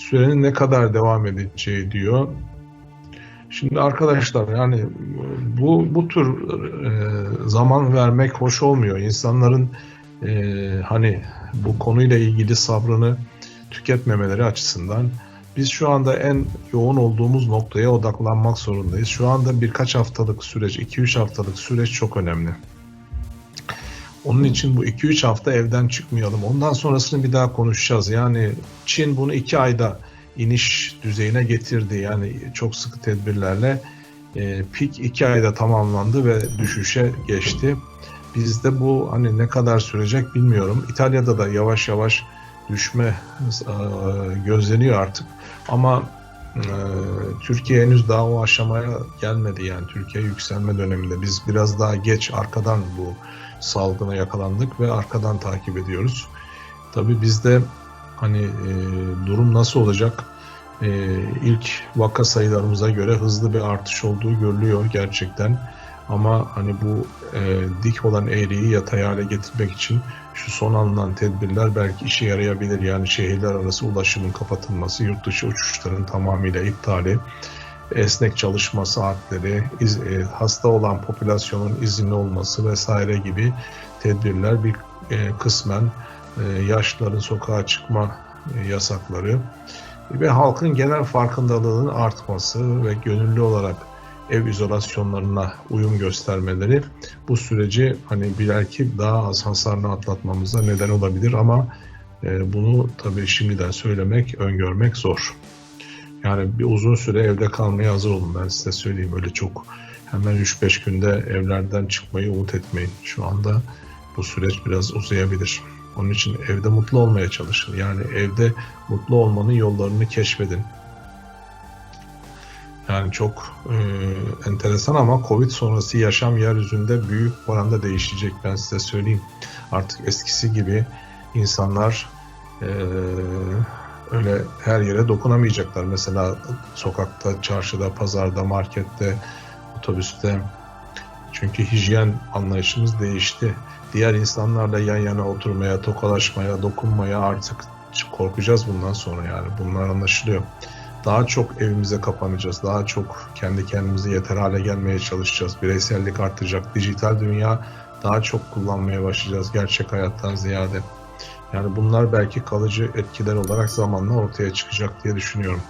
sürenin ne kadar devam edeceği diyor. Şimdi arkadaşlar yani bu bu tür e, zaman vermek hoş olmuyor. İnsanların e, hani bu konuyla ilgili sabrını tüketmemeleri açısından biz şu anda en yoğun olduğumuz noktaya odaklanmak zorundayız. Şu anda birkaç haftalık süreç, 2-3 haftalık süreç çok önemli. Onun için bu 2-3 hafta evden çıkmayalım. Ondan sonrasını bir daha konuşacağız. Yani Çin bunu 2 ayda iniş düzeyine getirdi. Yani çok sıkı tedbirlerle e, pik 2 ayda tamamlandı ve düşüşe geçti. Bizde bu hani ne kadar sürecek bilmiyorum. İtalya'da da yavaş yavaş düşme e, gözleniyor artık. Ama e, Türkiye henüz daha o aşamaya gelmedi yani Türkiye yükselme döneminde. Biz biraz daha geç arkadan bu salgına yakalandık ve arkadan takip ediyoruz. Tabii bizde hani e, durum nasıl olacak? E, ilk vaka sayılarımıza göre hızlı bir artış olduğu görülüyor gerçekten. Ama hani bu e, dik olan eğriyi yatay hale getirmek için şu son alınan tedbirler belki işe yarayabilir. Yani şehirler arası ulaşımın kapatılması, yurt dışı uçuşların tamamıyla iptali, esnek çalışma saatleri, iz, e, hasta olan popülasyonun izinli olması vesaire gibi tedbirler bir e, kısmen e, yaşlıların sokağa çıkma e, yasakları ve halkın genel farkındalığının artması ve gönüllü olarak ev izolasyonlarına uyum göstermeleri bu süreci hani belki daha az hasarlı atlatmamıza neden olabilir ama e, bunu tabii şimdiden söylemek, öngörmek zor. Yani bir uzun süre evde kalmaya hazır olun ben size söyleyeyim. Öyle çok hemen 3-5 günde evlerden çıkmayı umut etmeyin. Şu anda bu süreç biraz uzayabilir. Onun için evde mutlu olmaya çalışın. Yani evde mutlu olmanın yollarını keşfedin. Yani çok e, enteresan ama Covid sonrası yaşam yeryüzünde büyük oranda değişecek ben size söyleyeyim. Artık eskisi gibi insanlar e, öyle her yere dokunamayacaklar. Mesela sokakta, çarşıda, pazarda, markette, otobüste. Çünkü hijyen anlayışımız değişti. Diğer insanlarla yan yana oturmaya, tokalaşmaya, dokunmaya artık korkacağız bundan sonra yani. Bunlar anlaşılıyor. Daha çok evimize kapanacağız. Daha çok kendi kendimize yeter hale gelmeye çalışacağız. Bireysellik artacak. Dijital dünya daha çok kullanmaya başlayacağız gerçek hayattan ziyade. Yani bunlar belki kalıcı etkiler olarak zamanla ortaya çıkacak diye düşünüyorum.